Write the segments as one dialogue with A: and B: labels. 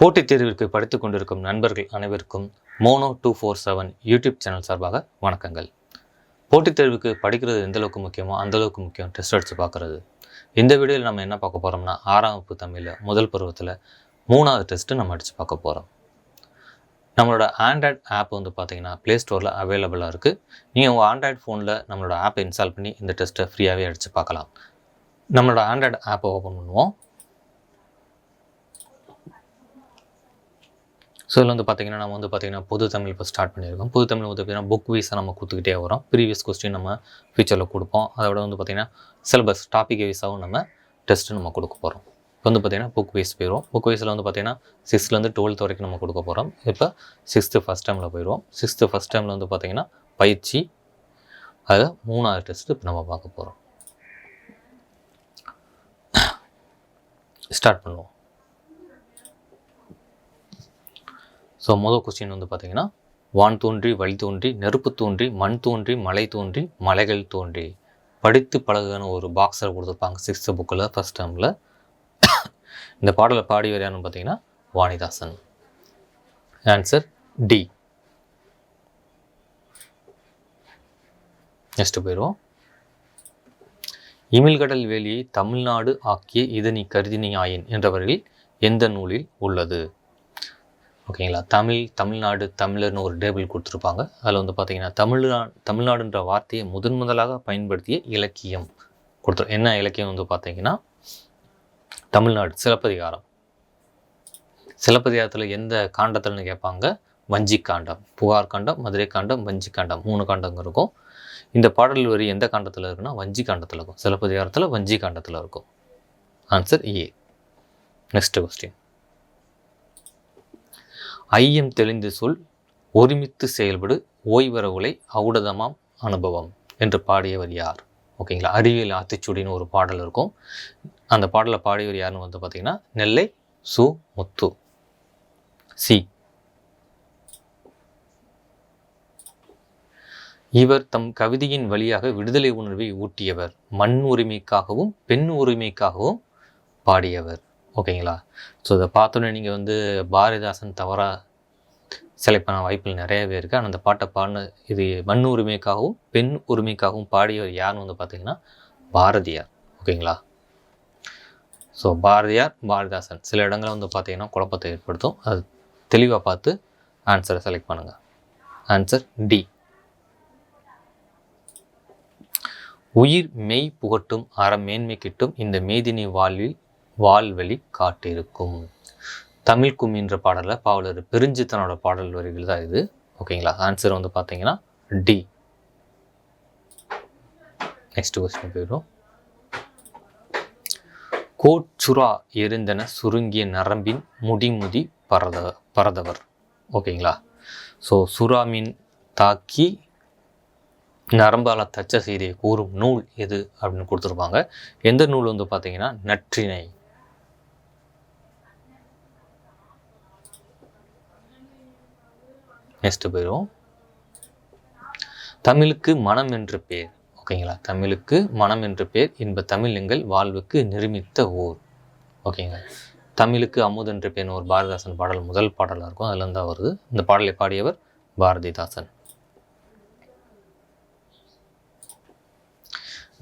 A: போட்டித் தேர்விற்கு படித்து கொண்டிருக்கும் நண்பர்கள் அனைவருக்கும் mono two four seven YouTube channel சார்பாக வணக்கங்கள் போட்டித் தேர்வுக்கு படிக்கிறது எந்த அளவுக்கு முக்கியமோ அந்தளவுக்கு முக்கியம் டெஸ்ட் அடித்து பார்க்குறது இந்த வீடியோவில் நம்ம என்ன பார்க்க போகிறோம்னா ஆறாம் வகுப்பு தமிழில் முதல் பருவத்தில் மூணாவது டெஸ்ட்டு நம்ம அடித்து பார்க்க போகிறோம் நம்மளோட ஆண்ட்ராய்ட் ஆப் வந்து பார்த்தீங்கன்னா ப்ளே ஸ்டோரில் அவைலபிளாக இருக்குது நீங்கள் உங்கள் ஆண்ட்ராய்ட் ஃபோனில் நம்மளோட ஆப்பை இன்ஸ்டால் பண்ணி இந்த டெஸ்ட்டை ஃப்ரீயாகவே அடித்து பார்க்கலாம் நம்மளோட ஆண்ட்ராய்டு ஆப்பை ஓப்பன் பண்ணுவோம் ஸோ இதில் வந்து பார்த்திங்கன்னா நம்ம வந்து பார்த்திங்கன்னா புது தமிழ் இப்போ ஸ்டார்ட் பண்ணியிருக்கோம் புது தமிழ் வந்து பார்த்திங்கன்னா புக் வீஸாக நம்ம கொடுத்துக்கிட்டே வரோம் ப்ரீவியஸ் கொஸ்டின் நம்ம ஃபியூச்சரில் கொடுப்போம் விட வந்து பார்த்திங்கன்னா சிலபஸ் டாபிக் வீஸாகவும் நம்ம டெஸ்ட்டு நம்ம கொடுக்க போகிறோம் இப்போ வந்து பார்த்திங்கன்னா புக் வைஸ் போயிடும் புக் வைஸில் வந்து பார்த்திங்கன்னா சிக்ஸ்த்துலேருந்து டுவெல்த் வரைக்கும் நம்ம கொடுக்க போகிறோம் இப்போ சிக்ஸ்த்து ஃபஸ்ட் டைமில் போயிடுவோம் சிக்ஸ்த்து ஃபஸ்ட் டைமில் வந்து பார்த்திங்கன்னா பயிற்சி அதில் மூணாவது டெஸ்ட்டு இப்போ நம்ம பார்க்க போகிறோம் ஸ்டார்ட் பண்ணுவோம் ஸோ மொதல் கொஸ்டின் வந்து பார்த்திங்கன்னா வான் தோன்றி வழி தோன்றி நெருப்பு தோன்றி மண் தோன்றி மலை தோன்றி மலைகள் தோன்றி படித்து பழகுன்னு ஒரு பாக்ஸில் கொடுத்துருப்பாங்க சிக்ஸ்த்து புக்கில் ஃபஸ்ட் டைமில் இந்த பாடலை பாடியவர் யாருன்னு பார்த்தீங்கன்னா வாணிதாசன் ஆன்சர் டி நெக்ஸ்ட்டு போயிடுவோம் இமிழ்கடல் வேலியை தமிழ்நாடு ஆக்கிய இதனி கருதினி ஆயின் என்றவர்கள் எந்த நூலில் உள்ளது ஓகேங்களா தமிழ் தமிழ்நாடு தமிழர்னு ஒரு டேபிள் கொடுத்துருப்பாங்க அதில் வந்து பார்த்திங்கன்னா தமிழ்நா தமிழ்நாடுன்ற வார்த்தையை முதன் முதலாக பயன்படுத்திய இலக்கியம் கொடுத்துரு என்ன இலக்கியம் வந்து பார்த்திங்கன்னா தமிழ்நாடு சிலப்பதிகாரம் சிலப்பதிகாரத்தில் எந்த காண்டத்தில்னு கேட்பாங்க வஞ்சி காண்டம் புகார் காண்டம் மதுரை காண்டம் வஞ்சி காண்டம் மூணு காண்டங்கள் இருக்கும் இந்த பாடல் வரி எந்த காண்டத்தில் இருக்குன்னா வஞ்சி காண்டத்தில் இருக்கும் சிலப்பதிகாரத்தில் வஞ்சி காண்டத்தில் இருக்கும் ஆன்சர் ஏ நெக்ஸ்ட் கொஸ்டின் ஐயம் தெளிந்து சொல் ஒருமித்து செயல்படு ஓய்வரவுகளை அவுடதமாம் அனுபவம் என்று பாடியவர் யார் ஓகேங்களா அறிவியல் ஆத்திச்சூடின்னு ஒரு பாடல் இருக்கும் அந்த பாடலை பாடியவர் யாருன்னு வந்து பார்த்தீங்கன்னா நெல்லை சு முத்து சி இவர் தம் கவிதையின் வழியாக விடுதலை உணர்வை ஊட்டியவர் மண் உரிமைக்காகவும் பெண் உரிமைக்காகவும் பாடியவர் ஓகேங்களா ஸோ இதை பார்த்தோன்னே நீங்கள் வந்து பாரதிதாசன் தவறாக செலக்ட் பண்ண வாய்ப்புகள் நிறையவே இருக்குது ஆனால் அந்த பாட்டை பாடின இது மண் உரிமைக்காகவும் பெண் உரிமைக்காகவும் பாடியவர் யாருன்னு வந்து பார்த்தீங்கன்னா பாரதியார் ஓகேங்களா ஸோ பாரதியார் பாரதிதாசன் சில இடங்களில் வந்து பார்த்திங்கன்னா குழப்பத்தை ஏற்படுத்தும் அது தெளிவாக பார்த்து ஆன்சரை செலக்ட் பண்ணுங்கள் ஆன்சர் டி உயிர் மெய் புகட்டும் அறம் மேன்மை கிட்டும் இந்த மேதினி வாழ்வில் வால்வெளி காட்டிருக்கும் தமிழ்கும் என்ற பாடலில் பாவலர் பெருஞ்சித்தனோட பாடல் வரிகள் தான் இது ஓகேங்களா ஆன்சர் வந்து பார்த்தீங்கன்னா டி நெக்ஸ்ட் கொஸ்டின் போயிடும் கோச்சுரா எரிந்தன சுருங்கிய நரம்பின் முடிமுதி பரத பரதவர் ஓகேங்களா ஸோ சுறாமின் தாக்கி நரம்பால் தச்ச செய்தியை கூறும் நூல் எது அப்படின்னு கொடுத்துருப்பாங்க எந்த நூல் வந்து பார்த்தீங்கன்னா நற்றினை நெக்ஸ்ட்டு போயிடுவோம் தமிழுக்கு மனம் என்று பேர் ஓகேங்களா தமிழுக்கு மனம் என்று பேர் இன்ப தமிழ் எங்கள் வாழ்வுக்கு நிர்மித்த ஊர் ஓகேங்களா தமிழுக்கு அமுது என்ற பேர் ஒரு பாரதிதாசன் பாடல் முதல் பாடலாக இருக்கும் அதில் தான் வருது இந்த பாடலை பாடியவர் பாரதிதாசன்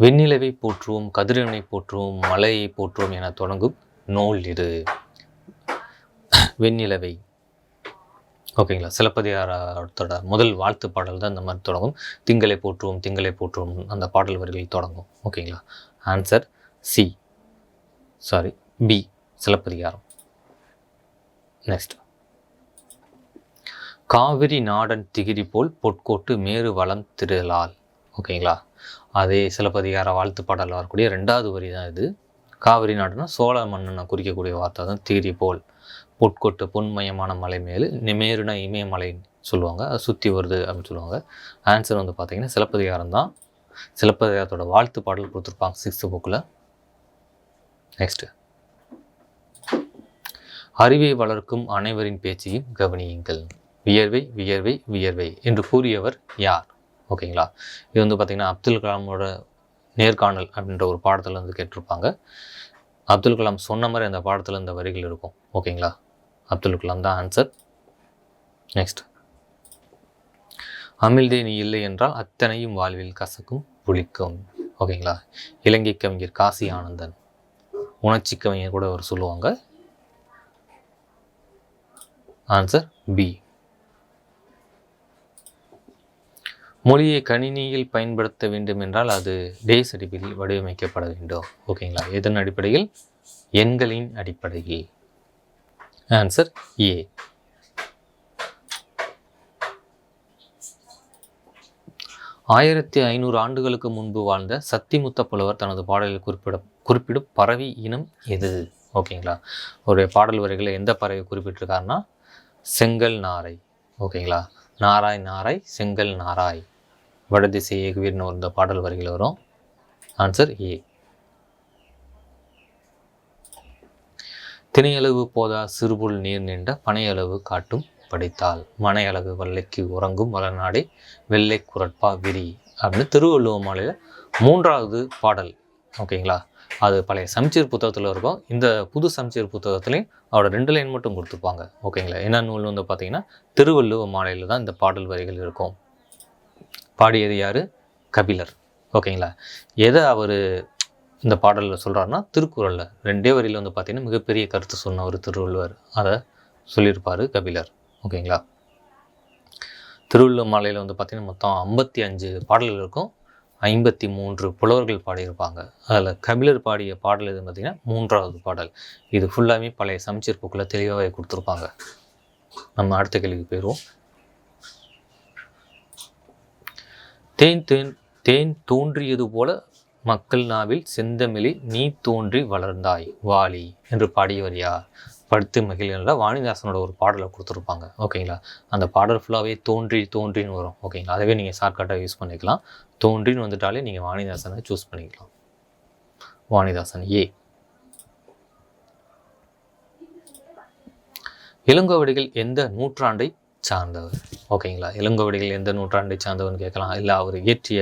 A: வெண்ணிலவை போற்றுவோம் கதிரவனை போற்றுவோம் மலையை போற்றுவோம் என தொடங்கும் நூல் இது வெண்ணிலவை ஓகேங்களா சிலப்பதிகாரத்தோட முதல் வாழ்த்து பாடல் தான் இந்த மாதிரி தொடங்கும் திங்களை போற்றுவோம் திங்களை போற்றுவோம் அந்த பாடல் வரிகள் தொடங்கும் ஓகேங்களா answer C sorry B Silappathikaram next Kaveri நாடன் திகிரி போல் பொற்கோட்டு மேறு வளம் திருளால் ஓகேங்களா அதே சிலப்பதிகார வாழ்த்து பாடலில் வரக்கூடிய ரெண்டாவது வரி தான் இது காவிரி நாடுனா சோழ மன்னனை குறிக்கக்கூடிய வார்த்தை தான் திகிரி போல் பொற்கொட்டு பொன்மயமான மலை மேல் நிமேருனா இமயமலைன்னு சொல்லுவாங்க அதை சுற்றி வருது அப்படின்னு சொல்லுவாங்க ஆன்சர் வந்து பார்த்திங்கன்னா சிலப்பதிகாரம் தான் சிலப்பதிகாரத்தோட வாழ்த்து பாடல் கொடுத்துருப்பாங்க சிக்ஸ்த்து புக்கில் நெக்ஸ்ட்டு அறிவை வளர்க்கும் அனைவரின் பேச்சையும் கவனியுங்கள் வியர்வை வியர்வை வியர்வை என்று கூறியவர் யார் ஓகேங்களா இது வந்து பார்த்திங்கன்னா அப்துல் கலாமோட நேர்காணல் அப்படின்ற ஒரு பாடத்தில் வந்து கேட்டிருப்பாங்க அப்துல் கலாம் சொன்ன மாதிரி அந்த பாடத்தில் இந்த வரிகள் இருக்கும் ஓகேங்களா அப்துல் கலாம் தான் ஆன்சர் நெக்ஸ்ட் அமிழ்தே நீ இல்லை என்றால் அத்தனையும் வாழ்வில் கசக்கும் புளிக்கும் ஓகேங்களா இலங்கை கவிஞர் காசி ஆனந்தன் உணர்ச்சி கவிஞர் கூட அவர் சொல்லுவாங்க ஆன்சர் பி மொழியை கணினியில் பயன்படுத்த வேண்டும் என்றால் அது டேஸ் அடிப்படையில் வடிவமைக்கப்பட வேண்டும் ஓகேங்களா எதன் அடிப்படையில் எண்களின் அடிப்படையில் ஆன்சர் ஏ ஆயிரத்தி ஐநூறு ஆண்டுகளுக்கு முன்பு வாழ்ந்த சத்திமுத்த புலவர் தனது பாடலில் குறிப்பிட குறிப்பிடும் பறவை இனம் எது ஓகேங்களா அவருடைய பாடல் வரிகளை எந்த பறவை குறிப்பிட்டிருக்காருன்னா செங்கல் நாரை ஓகேங்களா நாராய் நாராய் செங்கல் நாராய் வடதிசை இயக்குவீர்னு ஒரு இந்த பாடல் வரிகள் வரும் ஆன்சர் ஏ தினையளவு போதா சிறுபுல் நீர் நின்ற பனையளவு காட்டும் படைத்தால் மனையளவு வல்லைக்கு உறங்கும் வளநாடே வெள்ளை குரட்பா விரி அப்படின்னு திருவள்ளுவர் மாலையில் மூன்றாவது பாடல் ஓகேங்களா அது பழைய சமச்சீர் புத்தகத்தில் இருக்கும் இந்த புது சமச்சீர் புத்தகத்துலேயும் அவரோட ரெண்டு லைன் மட்டும் கொடுத்துருப்பாங்க ஓகேங்களா என்ன நூல் வந்து பார்த்தீங்கன்னா திருவள்ளுவர் மாலையில் தான் இந்த பாடல் வரிகள் இருக்கும் பாடியது யார் கபிலர் ஓகேங்களா எதை அவர் இந்த பாடலில் சொல்கிறாருனா திருக்குறளில் ரெண்டே வரியில் வந்து பார்த்திங்கன்னா மிகப்பெரிய கருத்து சொன்ன ஒரு திருவள்ளுவர் அதை சொல்லியிருப்பார் கபிலர் ஓகேங்களா திருவள்ளுவர் மாலையில் வந்து பார்த்திங்கன்னா மொத்தம் ஐம்பத்தி அஞ்சு பாடல்கள் இருக்கும் ஐம்பத்தி மூன்று புலவர்கள் பாடியிருப்பாங்க அதில் கபிலர் பாடிய பாடல் எதுன்னு பார்த்திங்கன்னா மூன்றாவது பாடல் இது ஃபுல்லாகவே பழைய சமச்சீர் போக்கில் தெளிவாகவே கொடுத்துருப்பாங்க நம்ம அடுத்த கேள்விக்கு போயிடுவோம் தேன் தேன் தேன் தோன்றியது போல மக்கள் நாவில் செந்தமிழி நீ தோன்றி வளர்ந்தாய் வாலி என்று பாடியவர் யார் படுத்து மகிழ்கின்ற வாணிதாசனோட ஒரு பாடலை கொடுத்துருப்பாங்க ஓகேங்களா அந்த பாடல் ஃபுல்லாகவே தோன்றி தோன்றின்னு வரும் ஓகேங்களா அதுவே நீங்கள் ஷார்ட்கட்டாக யூஸ் பண்ணிக்கலாம் தோன்றின்னு வந்துட்டாலே நீங்கள் வாணிதாசனை சூஸ் பண்ணிக்கலாம் வாணிதாசன் ஏ இளங்கோவடிகள் எந்த நூற்றாண்டை சார்ந்தவர் ஓகேங்களா இளங்கோவடிகள் எந்த நூற்றாண்டை சார்ந்தவன் கேட்கலாம் இல்லை அவர் இயற்றிய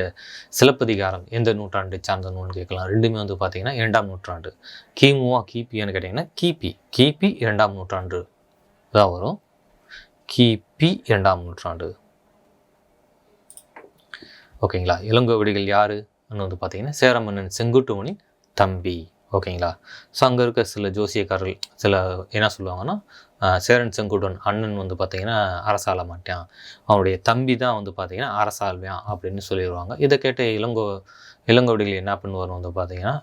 A: சிலப்பதிகாரம் எந்த நூற்றாண்டை சார்ந்தவன் கேட்கலாம் ரெண்டுமே வந்து பார்த்திங்கன்னா இரண்டாம் நூற்றாண்டு கிமுவா கிபின்னு கேட்டிங்கன்னா கிபி கிபி இரண்டாம் நூற்றாண்டு தான் வரும் கிபி இரண்டாம் நூற்றாண்டு ஓகேங்களா இளங்கோவடிகள் யாருன்னு வந்து பார்த்திங்கன்னா சேரமன்னன் செங்குட்டுவனின் தம்பி ஓகேங்களா ஸோ அங்கே இருக்க சில ஜோசியக்காரர்கள் சில என்ன சொல்லுவாங்கன்னா சேரன் செங்குடன் அண்ணன் வந்து பார்த்திங்கன்னா அரசாள மாட்டான் அவனுடைய தம்பி தான் வந்து பார்த்திங்கன்னா அரசாள்வியான் அப்படின்னு சொல்லிடுவாங்க இதை கேட்ட இளங்கோ இளங்கோடிகள் என்ன பண்ணுவார் வந்து பார்த்திங்கன்னா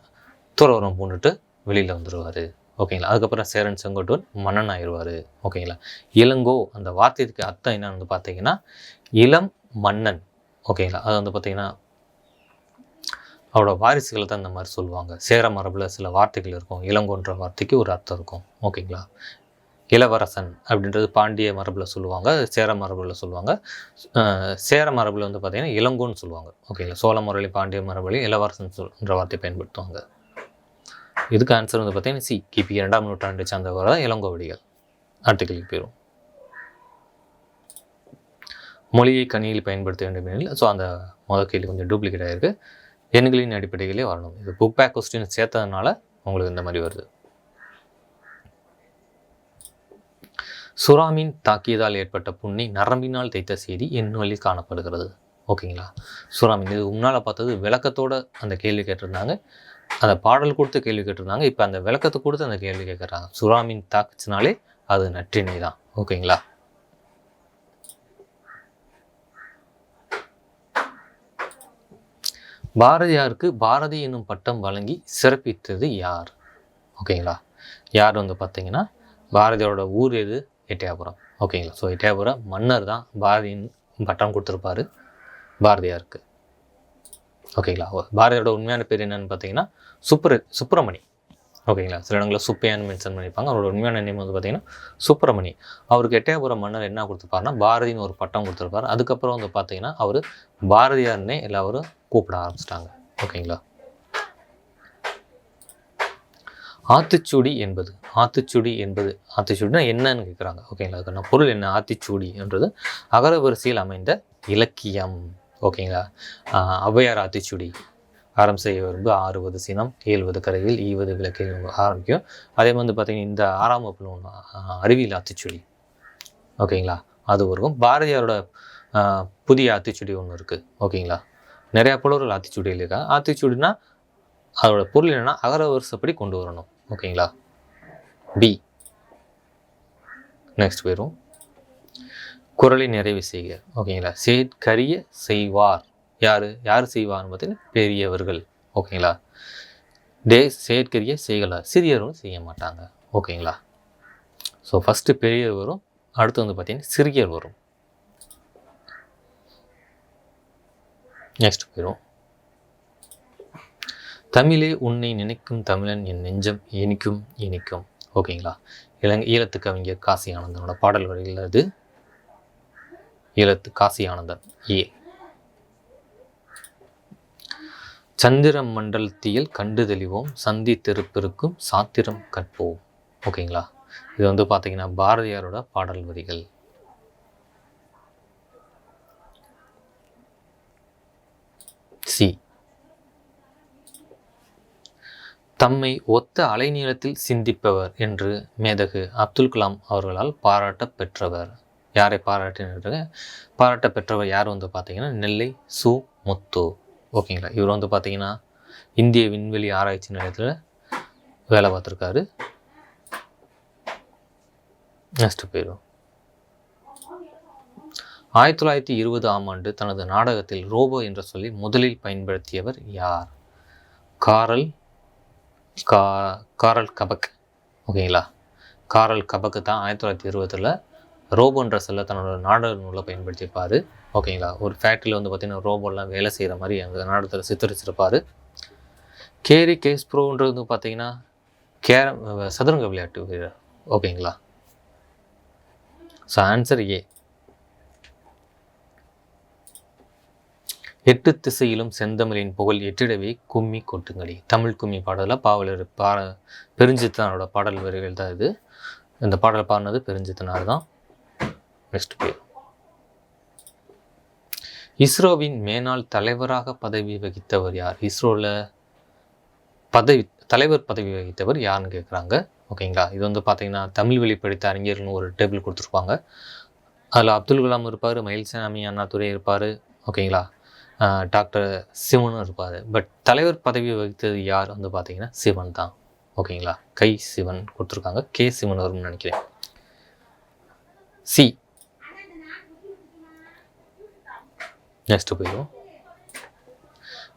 A: துறவரம் பூண்டுட்டு வெளியில் வந்துடுவார் ஓகேங்களா அதுக்கப்புறம் சேரன் செங்கோட்டூர் மன்னன் ஆயிடுவார் ஓகேங்களா இளங்கோ அந்த வார்த்தைக்கு அர்த்தம் என்னன்னு பார்த்தீங்கன்னா இளம் மன்னன் ஓகேங்களா அது வந்து பார்த்தீங்கன்னா அவரோட வாரிசுகளை தான் இந்த மாதிரி சொல்லுவாங்க சேர மரபில் சில வார்த்தைகள் இருக்கும் இளங்கோன்ற வார்த்தைக்கு ஒரு அர்த்தம் இருக்கும் ஓகேங்களா இளவரசன் அப்படின்றது பாண்டிய மரபில் சொல்லுவாங்க சேர மரபில் சொல்லுவாங்க சேர மரபில் வந்து பார்த்திங்கன்னா இளங்கோன்னு சொல்லுவாங்க ஓகேங்களா சோழ முரளி பாண்டிய மரபிலையும் இளவரசன் சொல்கிற வார்த்தையை பயன்படுத்துவாங்க இதுக்கு ஆன்சர் வந்து பார்த்தீங்கன்னா சி கிபி இரண்டாம் நூற்றாண்டை சார்ந்தவரை தான் இளங்கோவடிகள் அடுத்த கேள்வி போயிடும் மொழியை கணியில் பயன்படுத்த வேண்டும் எனில் ஸோ அந்த மொதல் கேள்வி கொஞ்சம் டூப்ளிகேட் ஆகிருக்கு எண்களின் அடிப்படையிலே வரணும் இது புக் பேக் கொஸ்டின் சேர்த்ததுனால உங்களுக்கு இந்த மாதிரி வருது சுறாமீன் தாக்கியதால் ஏற்பட்ட புண்ணை நரம்பினால் தைத்த செய்தி என் வழி காணப்படுகிறது ஓகேங்களா சுறாமீன் இது முன்னால் பார்த்தது விளக்கத்தோட அந்த கேள்வி கேட்டிருந்தாங்க அந்த பாடல் கொடுத்து கேள்வி கேட்டிருந்தாங்க இப்போ அந்த விளக்கத்தை கொடுத்து அந்த கேள்வி கேட்குறாங்க சுறாமீன் தாக்குச்சினாலே அது நற்றினை தான் ஓகேங்களா பாரதியாருக்கு பாரதி என்னும் பட்டம் வழங்கி சிறப்பித்தது யார் ஓகேங்களா யார் வந்து பார்த்தீங்கன்னா பாரதியோட ஊர் எது எட்டையாபுரம் ஓகேங்களா ஸோ எட்டையாபுரம் மன்னர் தான் பாரதியின் பட்டம் கொடுத்துருப்பாரு பாரதியாருக்கு ஓகேங்களா பாரதியோட உண்மையான பேர் என்னன்னு பார்த்தீங்கன்னா சுப்ர சுப்பிரமணி ஓகேங்களா சில இடங்களில் சுப்பையான்னு மென்ஷன் பண்ணியிருப்பாங்க அவரோட உண்மையான நேம் வந்து பார்த்தீங்கன்னா சுப்பிரமணி அவருக்கு எட்டயபுரம் மன்னர் என்ன கொடுத்துருப்பாருன்னா பாரதின்னு ஒரு பட்டம் கொடுத்துருப்பார் அதுக்கப்புறம் வந்து பார்த்தீங்கன்னா அவர் பாரதியார்னே எல்லாரும் கூப்பிட ஆரம்பிச்சிட்டாங்க ஓகேங்களா ஆத்துச்சூடி என்பது ஆத்திச்சூடி என்பது ஆத்திச்சூடினா என்னன்னு கேட்குறாங்க ஓகேங்களா நான் பொருள் என்ன ஆத்திச்சூடி என்றது அகரவரிசையில் அமைந்த இலக்கியம் ஓகேங்களா ஔவையார் ஆத்திச்சுடி ஆரம் செய்ய வரும்போது ஆறுவது சினம் ஏழுவது கரையில் ஈவது விளக்கில் ஆரம்பிக்கும் அதே வந்து பார்த்திங்கன்னா இந்த ஆறாம் வகுப்பில் ஒன்று அறிவியல் அத்துச்சுடி ஓகேங்களா அது இருக்கும் பாரதியாரோட புதிய ஆத்திச்சுடி ஒன்று இருக்குது ஓகேங்களா நிறையா புலவர்கள் ஆத்திச்சுடியில் இருக்கா ஆத்திச்சுடினா அதோட பொருள் என்னென்னா அகர வருஷப்படி கொண்டு வரணும் ஓகேங்களா பி நெக்ஸ்ட் போயிடும் குரலை நிறைவு செய்க ஓகேங்களா சேற்கரிய செய்வார் யார் யார் செய்வான்னு பார்த்தீங்கன்னா பெரியவர்கள் ஓகேங்களா டே செயற்கரிய செய்கலா சிறியவரும் செய்ய மாட்டாங்க ஓகேங்களா ஸோ ஃபஸ்ட்டு பெரியவர் வரும் அடுத்து வந்து பார்த்திங்கன்னா சிறியர் வரும் நெக்ஸ்ட் போயிடும் தமிழே உன்னை நினைக்கும் தமிழன் என் நெஞ்சம் இனிக்கும் இனிக்கும் ஓகேங்களா இலங்கை ஈழத்து கவிஞர் காசி ஆனந்தனோட பாடல் வரையில் அது ஈழத்து காசி ஆனந்தன் ஏ சந்திர மண்டலத்தியல் கண்டு தெளிவோம் சந்தி சாத்திரம் கற்போம் ஓகேங்களா இது வந்து பார்த்திங்கன்னா பாரதியாரோட பாடல் வரிகள் சி தம்மை ஒத்த அலைநீளத்தில் சிந்திப்பவர் என்று மேதகு அப்துல் கலாம் அவர்களால் பாராட்ட பெற்றவர் யாரை பாராட்டினார் பாராட்ட பெற்றவர் யார் வந்து பார்த்தீங்கன்னா நெல்லை சு முத்து ஓகேங்களா இவர் வந்து பார்த்திங்கன்னா இந்திய விண்வெளி ஆராய்ச்சி நிலையத்தில் வேலை பார்த்துருக்காரு நெக்ஸ்ட் போயிடும் ஆயிரத்தி தொள்ளாயிரத்தி இருபது ஆம் ஆண்டு தனது நாடகத்தில் ரோபோ என்ற சொல்லி முதலில் பயன்படுத்தியவர் யார் காரல் கா காரல் கபக் ஓகேங்களா காரல் கபக்கு தான் ஆயிரத்தி தொள்ளாயிரத்தி இருபதில் ரோபோன்ற சொல்ல தன்னோட நாடக நூலை பயன்படுத்தியிருப்பார் ஓகேங்களா ஒரு ஃபேக்ட்ரியில் வந்து பார்த்திங்கன்னா ரோபோலாம் வேலை செய்கிற மாதிரி அந்த நாடகத்தில் சித்தரிச்சிருப்பார் கேரி கேஸ் ப்ரோன்றது வந்து பார்த்தீங்கன்னா கேரம் சதுரங்க விளையாட்டு வீரர் ஓகேங்களா ஸோ ஆன்சர் ஏ எட்டு திசையிலும் செந்தமிழின் புகழ் எட்டிடவே கும்மி கொட்டுங்கடி தமிழ் கும்மி பாடலில் பாவலர் பா பெருஞ்சித்தனோட பாடல் வரிகள் தான் இது இந்த பாடல் பாடினது பெருஞ்சித்தனார் தான் நெக்ஸ்ட் பேர் இஸ்ரோவின் மேனாள் தலைவராக பதவி வகித்தவர் யார் இஸ்ரோவில் பதவி தலைவர் பதவி வகித்தவர் யாருன்னு கேட்குறாங்க ஓகேங்களா இது வந்து பார்த்திங்கன்னா தமிழ் வழி படித்த அறிஞர்னு ஒரு டேபிள் கொடுத்துருப்பாங்க அதில் அப்துல் கலாம் இருப்பார் மயில்சாமி அண்ணாதுரை இருப்பார் ஓகேங்களா டாக்டர் சிவனும் இருப்பார் பட் தலைவர் பதவி வகித்தது யார் வந்து பார்த்திங்கன்னா சிவன் தான் ஓகேங்களா கை சிவன் கொடுத்துருக்காங்க கே சிவன் வரும்னு நினைக்கிறேன் சி நெக்ஸ்ட் போயிடும்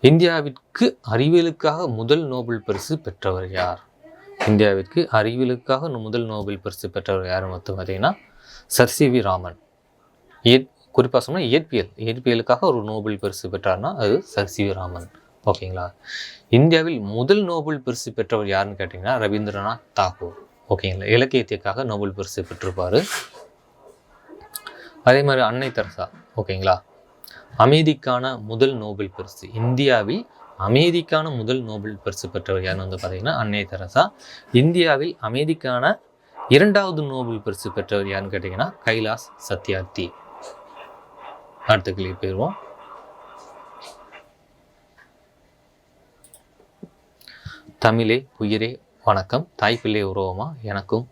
A: இந்தியாவிற்கு அறிவியலுக்காக முதல் நோபல் பரிசு பெற்றவர் யார் இந்தியாவிற்கு அறிவியலுக்காக முதல் நோபல் பரிசு பெற்றவர் யார் மொத்தம் பார்த்தீங்கன்னா சர் வி ராமன் இயற் குறிப்பாக சொன்னால் இயற்பியல் இயற்பியலுக்காக ஒரு நோபல் பரிசு பெற்றார்னா அது சர் வி ராமன் ஓகேங்களா இந்தியாவில் முதல் நோபல் பரிசு பெற்றவர் யாருன்னு கேட்டிங்கன்னா ரவீந்திரநாத் தாகூர் ஓகேங்களா இலக்கியத்திற்காக நோபல் பரிசு பெற்றிருப்பார் அதே மாதிரி அன்னை தெரசா ஓகேங்களா அமைதிக்கான முதல் நோபல் பரிசு இந்தியாவில் அமைதிக்கான முதல் நோபல் பரிசு பெற்றவர் யாருன்னு வந்து பார்த்தீங்கன்னா அன்னை தெரசா இந்தியாவில் அமைதிக்கான இரண்டாவது நோபல் பரிசு பெற்றவர் யாருன்னு கேட்டிங்கன்னா கைலாஸ் சத்யார்த்தி அடுத்த கேள்வி போயிடுவோம் தமிழே உயிரே வணக்கம் தாய்ப்பிள்ளை உருவமா எனக்கும்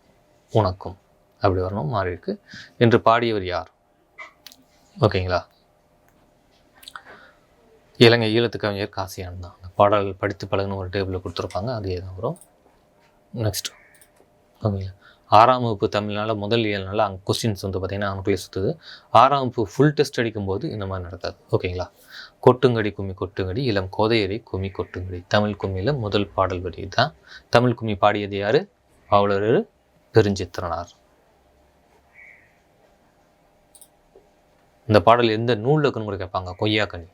A: உனக்கும் அப்படி வரணும் மாறி இருக்கு என்று பாடியவர் யார் ஓகேங்களா இலங்கை ஈழத்து காசியான் தான் அந்த பாடல் படித்து பழகுன்னு ஒரு டேபிளில் கொடுத்துருப்பாங்க அதே தான் வரும் நெக்ஸ்ட் ஓகேங்களா ஆறாம் வகுப்பு தமிழ்னால முதல் இயல்னால அங்கே கொஸ்டின்ஸ் வந்து பார்த்தீங்கன்னா அவனுக்குள்ளே சுற்றுது ஆறாம் வகுப்பு ஃபுல் டெஸ்ட் அடிக்கும்போது இந்த மாதிரி நடக்காது ஓகேங்களா கொட்டுங்கடி கும்மி கொட்டுங்கடி இளம் கோதையரி கும்மி கொட்டுங்கடி தமிழ் கும்மியில் முதல் பாடல் வரி தான் தமிழ் கும்மி பாடியது யார் பாவலர் பெருஞ்சித்திரனார் இந்த பாடல் எந்த நூலில் இருக்குன்னு கூட கேட்பாங்க கொய்யாக்கனி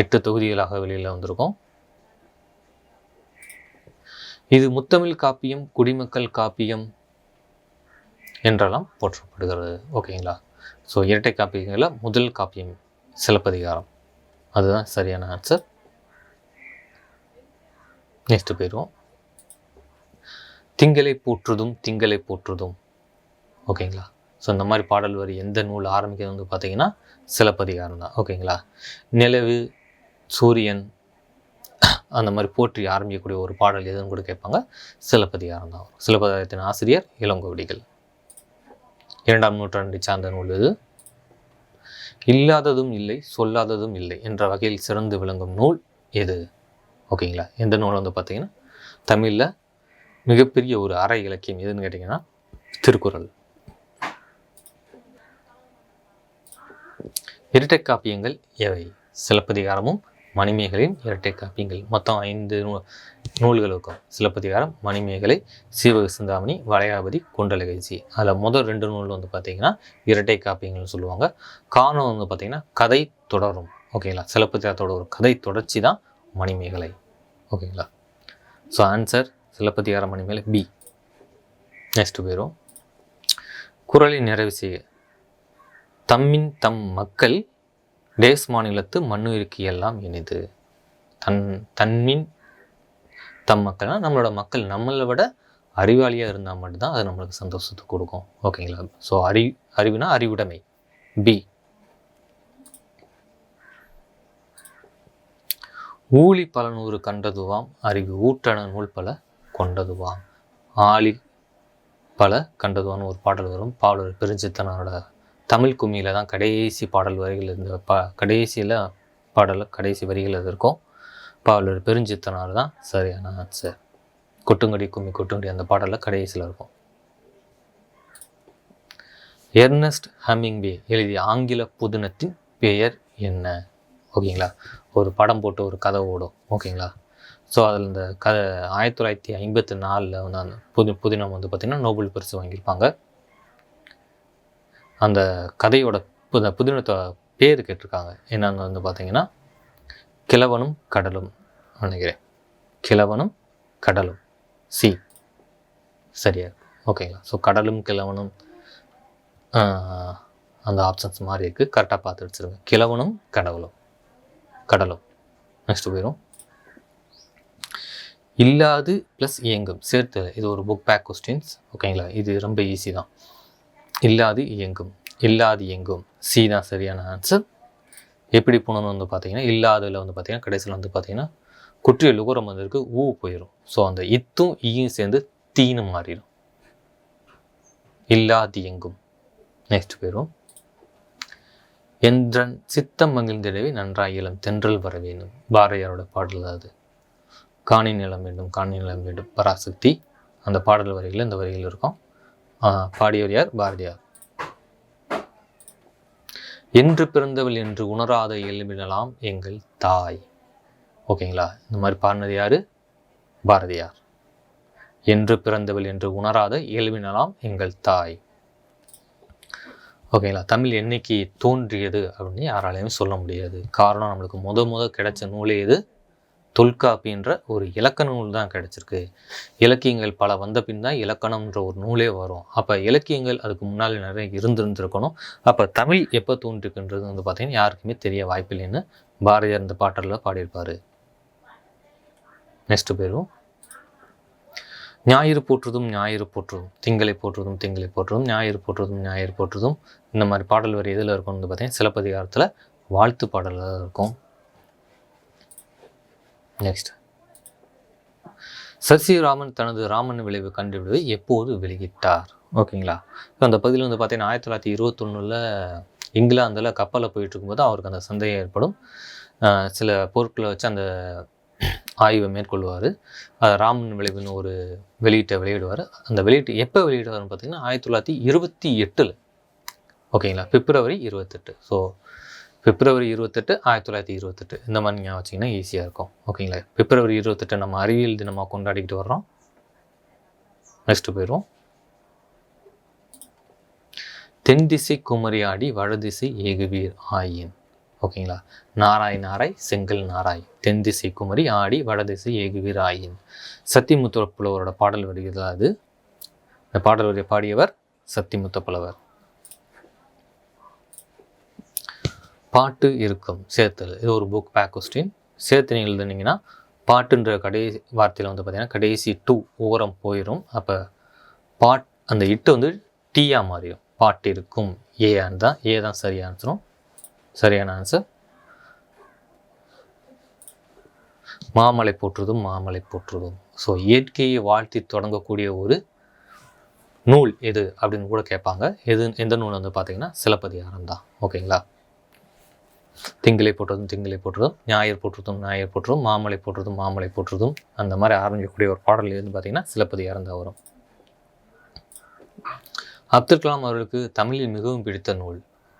A: எட்டு தொகுதிகளாக வெளியில் வந்திருக்கோம் இது முத்தமிழ் காப்பியம் குடிமக்கள் காப்பியம் என்றெல்லாம் போற்றப்படுகிறது ஓகேங்களா ஸோ இரட்டை காப்பியங்களில் முதல் காப்பியம் சிலப்பதிகாரம் அதுதான் சரியான ஆன்சர் நெக்ஸ்ட்டு போயிடுவோம் திங்களை போற்றுதும் திங்களை போற்றுதும் ஓகேங்களா ஸோ இந்த மாதிரி பாடல் வரி எந்த நூல் ஆரம்பிக்கிறது வந்து பார்த்தீங்கன்னா சிலப்பதிகாரம் தான் ஓகேங்களா நிலவு சூரியன் அந்த மாதிரி போற்றி ஆரம்பிக்கக்கூடிய ஒரு பாடல் எதுன்னு கூட கேட்பாங்க சிலப்பதிகாரம் தான் வரும் சிலப்பதிகாரத்தின் ஆசிரியர் இளங்கோவடிகள் இரண்டாம் நூற்றாண்டை சார்ந்த நூல் இது இல்லாததும் இல்லை சொல்லாததும் இல்லை என்ற வகையில் சிறந்து விளங்கும் நூல் எது ஓகேங்களா எந்த நூல் வந்து பார்த்திங்கன்னா தமிழில் மிகப்பெரிய ஒரு அரை இலக்கியம் எதுன்னு கேட்டிங்கன்னா திருக்குறள் இரட்டை காப்பியங்கள் எவை சிலப்பதிகாரமும் மணிமேகலையும் இரட்டை காப்பியங்கள் மொத்தம் ஐந்து நூ நூல்கள் இருக்கும் சிலப்பதிகாரம் மணிமேகலை சீவக சிந்தாமணி வளையாபதி குண்டலகேசி அதில் முதல் ரெண்டு நூல் வந்து பார்த்தீங்கன்னா இரட்டை காப்பியங்கள்னு சொல்லுவாங்க காரணம் வந்து பார்த்திங்கன்னா கதை தொடரும் ஓகேங்களா சிலப்பதிகாரத்தோட ஒரு கதை தொடர்ச்சி தான் மணிமேகலை ஓகேங்களா so answer Silappathikaram Manimekalai B next போயிடும் குரலின் நிறைவு செய்ய தம்மின் தம் மக்கள் டேஸ் மாநிலத்து மண்ணுயிருக்கு எல்லாம் இனிது தன் தன்மின் தம் மக்கள்னா நம்மளோட மக்கள் நம்மளை விட அறிவாளியாக இருந்தால் மட்டும்தான் அது நம்மளுக்கு சந்தோஷத்தை கொடுக்கும் ஓகேங்களா ஸோ அறி அறிவுனா அறிவுடைமை பி ஊழி பல நூறு கண்டதுவாம் அறிவு ஊற்றன நூல் பல கொண்டதுவாம் ஆளி பல கண்டதுவான்னு ஒரு பாடல் வரும் பாடல் பெருஞ்சித்தனோட தமிழ் கும்மியில் தான் கடைசி பாடல் வரிகள் இருந்த பா கடைசியில் பாடல் கடைசி வரிகள் அது இருக்கும் பாவலர் பெருஞ்சித்தனார் தான் சரியான ஆன்சர் கொட்டுங்கடி கும்மி கொட்டுங்கடி அந்த பாடலில் கடைசியில் இருக்கும் எர்னஸ்ட் பே எழுதிய ஆங்கில புதினத்தின் பெயர் என்ன ஓகேங்களா ஒரு படம் போட்டு ஒரு கதை ஓடும் ஓகேங்களா ஸோ அதில் இந்த கதை ஆயிரத்தி தொள்ளாயிரத்தி ஐம்பத்தி நாலில் வந்து அந்த புது புதினம் வந்து பார்த்திங்கன்னா நோபல் பரிசு வாங்கியிருப்பாங்க அந்த கதையோட புத புதினத்தை பேர் கேட்டிருக்காங்க என்னன்னு வந்து பார்த்தீங்கன்னா கிழவனும் கடலும் நினைக்கிறேன் கிழவனும் கடலும் சி சரியா ஓகேங்களா ஸோ கடலும் கிழவனும் அந்த ஆப்ஷன்ஸ் மாதிரி இருக்குது கரெக்டாக பார்த்து வச்சுருங்க கிழவனும் கடவுளும் கடலும் நெக்ஸ்ட் போயிடும் இல்லாது ப்ளஸ் இயங்கும் சேர்த்து இது ஒரு புக் பேக் கொஸ்டின்ஸ் ஓகேங்களா இது ரொம்ப ஈஸி தான் இல்லாது இயங்கும் இல்லாது இயங்கும் சி தான் சரியான ஆன்சர் எப்படி போகணும்னு வந்து பார்த்தீங்கன்னா இல்லாததில் வந்து பார்த்தீங்கன்னா கடைசியில் வந்து பார்த்தீங்கன்னா குற்றிய லுகரம் வந்திருக்கு ஊ போயிடும் ஸோ அந்த இத்தும் ஈயும் சேர்ந்து தீனு மாறிடும் இல்லாது எங்கும் நெக்ஸ்ட் போயிடும் என்றன் சித்தம் மகிழ்ந்திடவே நன்றாக இளம் தென்றல் வர வேண்டும் பாரதியாரோட பாடல் அது காணி நிலம் வேண்டும் காணி நிலம் வேண்டும் பராசக்தி அந்த பாடல் வரிகளில் இந்த வரிகள் இருக்கும் பாடியவர் யார் பாரதியார் என்று பிறந்தவள் என்று உணராத எழுமினலாம் எங்கள் தாய் ஓகேங்களா இந்த மாதிரி பாடினது யார் பாரதியார் என்று பிறந்தவள் என்று உணராத எழுப்பினலாம் எங்கள் தாய் ஓகேங்களா தமிழ் என்னைக்கு தோன்றியது அப்படின்னு யாராலையும் சொல்ல முடியாது காரணம் நம்மளுக்கு முத முத கிடைச்ச நூலே இது தொல்காப்பின்ற ஒரு இலக்கண நூல் தான் கிடச்சிருக்கு இலக்கியங்கள் பல வந்த பின் தான் இலக்கணம்ன்ற ஒரு நூலே வரும் அப்போ இலக்கியங்கள் அதுக்கு முன்னால் நிறைய இருந்திருந்திருக்கணும் அப்போ தமிழ் எப்போ தோன்றிருக்குன்றது வந்து பார்த்திங்கன்னா யாருக்குமே தெரிய வாய்ப்பில்லைன்னு பாரதியார் இந்த பாட்டலில் பாடியிருப்பார் நெக்ஸ்ட்டு பேரும் ஞாயிறு போற்றுதும் ஞாயிறு போற்றுதும் திங்களை போற்றுதும் திங்களை போற்றுதும் ஞாயிறு போற்றுதும் ஞாயிறு போற்றுதும் இந்த மாதிரி பாடல் வரி எதில் இருக்கும்னு பார்த்தீங்கன்னா சிலப்பதிகாரத்தில் வாழ்த்து பாடலாக இருக்கும் நெக்ஸ்ட் ராமன் தனது ராமன் விளைவு கண்டுபிடிவை எப்போது வெளியிட்டார் ஓகேங்களா இப்போ அந்த பகுதியில் வந்து பார்த்தீங்கன்னா ஆயிரத்தி தொள்ளாயிரத்தி இருபத்தொன்னில் இங்கிலாந்தில் கப்பலில் போயிட்டு இருக்கும்போது அவருக்கு அந்த சந்தேகம் ஏற்படும் சில பொருட்களை வச்சு அந்த ஆய்வை மேற்கொள்வார் ராமன் விளைவுன்னு ஒரு வெளியீட்டை வெளியிடுவார் அந்த வெளியீட்டு எப்போ வெளியிடுவார்னு பார்த்தீங்கன்னா ஆயிரத்தி தொள்ளாயிரத்தி இருபத்தி எட்டில் ஓகேங்களா பிப்ரவரி இருபத்தெட்டு ஸோ பிப்ரவரி இருபத்தெட்டு ஆயிரத்தி தொள்ளாயிரத்தி இருபத்தெட்டு இந்த மாதிரி நீங்கள் வச்சிங்கன்னா ஈஸியாக இருக்கும் ஓகேங்களா பிப்ரவரி இருபத்தெட்டு நம்ம அறிவியல் தினமாக கொண்டாடிக்கிட்டு வர்றோம் நெக்ஸ்ட்டு போயிடுவோம் தென் திசை குமரியாடி வடதிசை ஏகுவீர் ஆயின் ஓகேங்களா நாராய் நாராய் செங்கல் நாராய் தென் திசை குமரி ஆடி வடதிசை ஏகுவீர் ஆயின் சத்தியமுத்துவ புலவரோட பாடல் வருகிறதா அது இந்த பாடல் வரை பாடியவர் சத்தியமுத்த புலவர் பாட்டு இருக்கும் சேர்த்தல் இது ஒரு புக் பேக் கொஸ்டின் சேர்த்து நீங்கள் எழுதுனீங்கன்னா பாட்டுன்ற கடைசி வார்த்தையில் வந்து பார்த்திங்கன்னா கடைசி டூ ஓரம் போயிடும் அப்போ பாட் அந்த இட்டு வந்து டீயாக மாறிடும் பாட்டு இருக்கும் ஏன்னு தான் ஏ தான் சரியான சரியான ஆன்சர் மாமலை போற்றுதும் மாமலை போற்றுதும் ஸோ இயற்கையை வாழ்த்தி தொடங்கக்கூடிய ஒரு நூல் எது அப்படின்னு கூட கேட்பாங்க எது எந்த நூல் வந்து பார்த்திங்கன்னா சிலப்பதிகாரம் தான் ஓகேங்களா திங்களை போட்டதும் திங்களை போட்டுறதும் ஞாயிறு போட்டுறதும் ஞாயிறு போட்டுறதும் மாமலை போட்டுறதும் மாமலை போட்டுறதும் அந்த மாதிரி ஆரம்பிக்கக்கூடிய ஒரு பாடல் இருந்து பார்த்திங்கன்னா சிலப்பதி தான் வரும் அப்துல் கலாம் அவர்களுக்கு தமிழில் மிகவும் பிடித்த நூல்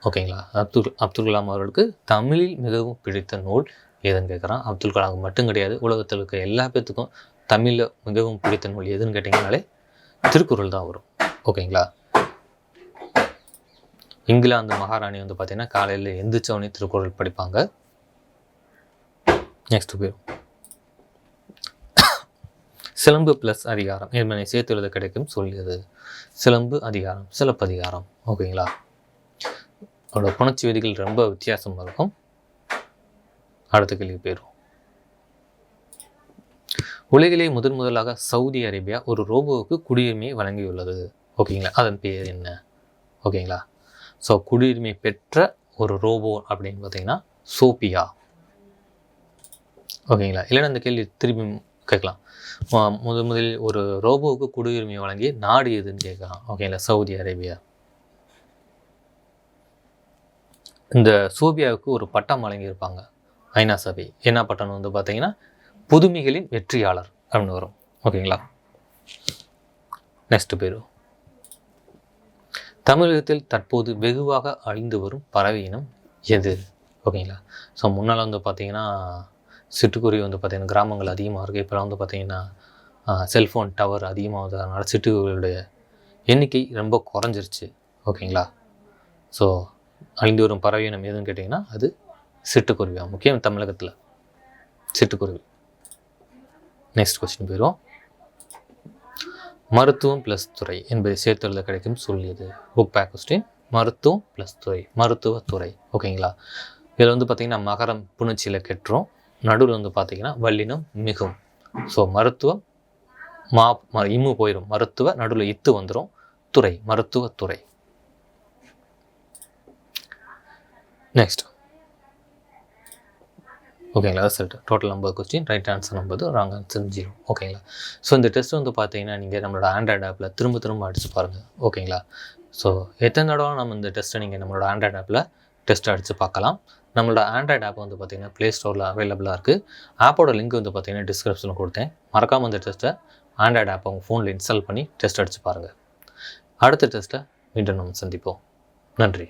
A: ஓகேங்களா அப்துல் அப்துல் கலாம் அவர்களுக்கு தமிழில் மிகவும் பிடித்த நூல் எதுன்னு கேட்குறான் அப்துல் கலாம் மட்டும் கிடையாது உலகத்தில் இருக்க எல்லா பேர்த்துக்கும் தமிழில் மிகவும் பிடித்த நூல் எதுன்னு கேட்டிங்கனாலே திருக்குறள் தான் வரும் ஓகேங்களா இங்கிலாந்து மகாராணி வந்து பார்த்திங்கன்னா காலையில் எந்திரிச்சவனே திருக்குறள் படிப்பாங்க நெக்ஸ்ட் போயிடும் சிலம்பு ப்ளஸ் அதிகாரம் என்பதை சேர்த்து எழுத கிடைக்கும் சொல்லியது சிலம்பு அதிகாரம் சிலப்பதிகாரம் ஓகேங்களா அதோட புணர்ச்சி விதிகள் ரொம்ப வித்தியாசமாக இருக்கும் அடுத்த கேள்வி போயிடும் உலகிலே முதன் முதலாக சவுதி அரேபியா ஒரு ரோபோவுக்கு குடியுரிமையை வழங்கியுள்ளது ஓகேங்களா அதன் பேர் என்ன ஓகேங்களா ஸோ குடியுரிமை பெற்ற ஒரு ரோபோ அப்படின்னு பார்த்தீங்கன்னா சோபியா ஓகேங்களா இல்லைன்னா இந்த கேள்வி திரும்பி கேட்கலாம் முத முதலில் ஒரு ரோபோவுக்கு குடியுரிமை வழங்கி நாடு எதுன்னு கேட்கலாம் ஓகேங்களா சவுதி அரேபியா இந்த சோபியாவுக்கு ஒரு பட்டம் வழங்கியிருப்பாங்க ஐநா சபை என்ன பட்டம் வந்து பார்த்தீங்கன்னா புதுமைகளின் வெற்றியாளர் அப்படின்னு வரும் ஓகேங்களா நெக்ஸ்ட் பேரும் தமிழகத்தில் தற்போது வெகுவாக அழிந்து வரும் பறவை இனம் எது ஓகேங்களா ஸோ முன்னால் வந்து பார்த்திங்கன்னா சிட்டுக்குருவி வந்து பார்த்திங்கன்னா கிராமங்கள் அதிகமாக இருக்குது இப்போலாம் வந்து பார்த்திங்கன்னா செல்ஃபோன் டவர் அதிகமாக வந்ததுனால சிட்டுக்குருவிகளுடைய எண்ணிக்கை ரொம்ப குறைஞ்சிருச்சு ஓகேங்களா ஸோ அழிந்து வரும் பறவை இனம் எதுன்னு கேட்டிங்கன்னா அது சிட்டுக்குருவியாக முக்கியம் தமிழகத்தில் சிட்டுக்குருவி நெக்ஸ்ட் கொஸ்டின் போயிடுவோம் மருத்துவம் ப்ளஸ் துறை என்பதை சேர்த்துள்ள கிடைக்கும் சொல்லியது புக் பேக் கொஸ்டின் மருத்துவம் ப்ளஸ் துறை மருத்துவத்துறை ஓகேங்களா இதில் வந்து பார்த்திங்கன்னா மகரம் புணர்ச்சியில் கெட்டுரும் நடுவில் வந்து பார்த்திங்கன்னா வல்லினம் மிகும் ஸோ மருத்துவம் மா இம்மு போயிடும் மருத்துவ நடுவில் இத்து வந்துடும் துறை மருத்துவத்துறை நெக்ஸ்ட் ஓகேங்களா சொல்லிட்டு total number question right answer நம்பது ராங் ஆன்சர் ஜீரோ ஓகேங்களா ஸோ இந்த டெஸ்ட் வந்து பார்த்தீங்கன்னா நீங்கள் நம்மளோட ஆண்ட்ராய்டு ஆப்பில் திரும்ப திரும்ப அடித்து பாருங்கள் ஓகேங்களா ஸோ எத்தனை தடவை நம்ம இந்த டெஸ்ட்டை நீங்கள் நம்மளோட ஆண்ட்ராய்டு ஆப்பில் டெஸ்ட் அடித்து பார்க்கலாம் நம்மளோட ஆண்ட்ராய்டு ஆப் வந்து பார்த்திங்கன்னா ப்ளே ஸ்டோரில் அவைலபிளாக இருக்குது ஆப்போட லிங்க் வந்து பார்த்திங்கன்னா டிஸ்கிரிப்ஷனில் கொடுத்தேன் மறக்காமல் இந்த டெஸ்ட்டை ஆண்ட்ராய்டு ஆப் அவங்க ஃபோனில் இன்ஸ்டால் பண்ணி டெஸ்ட் அடித்து பாருங்கள் அடுத்த டெஸ்ட்டை மீண்டும் நம்ம சந்திப்போம் நன்றி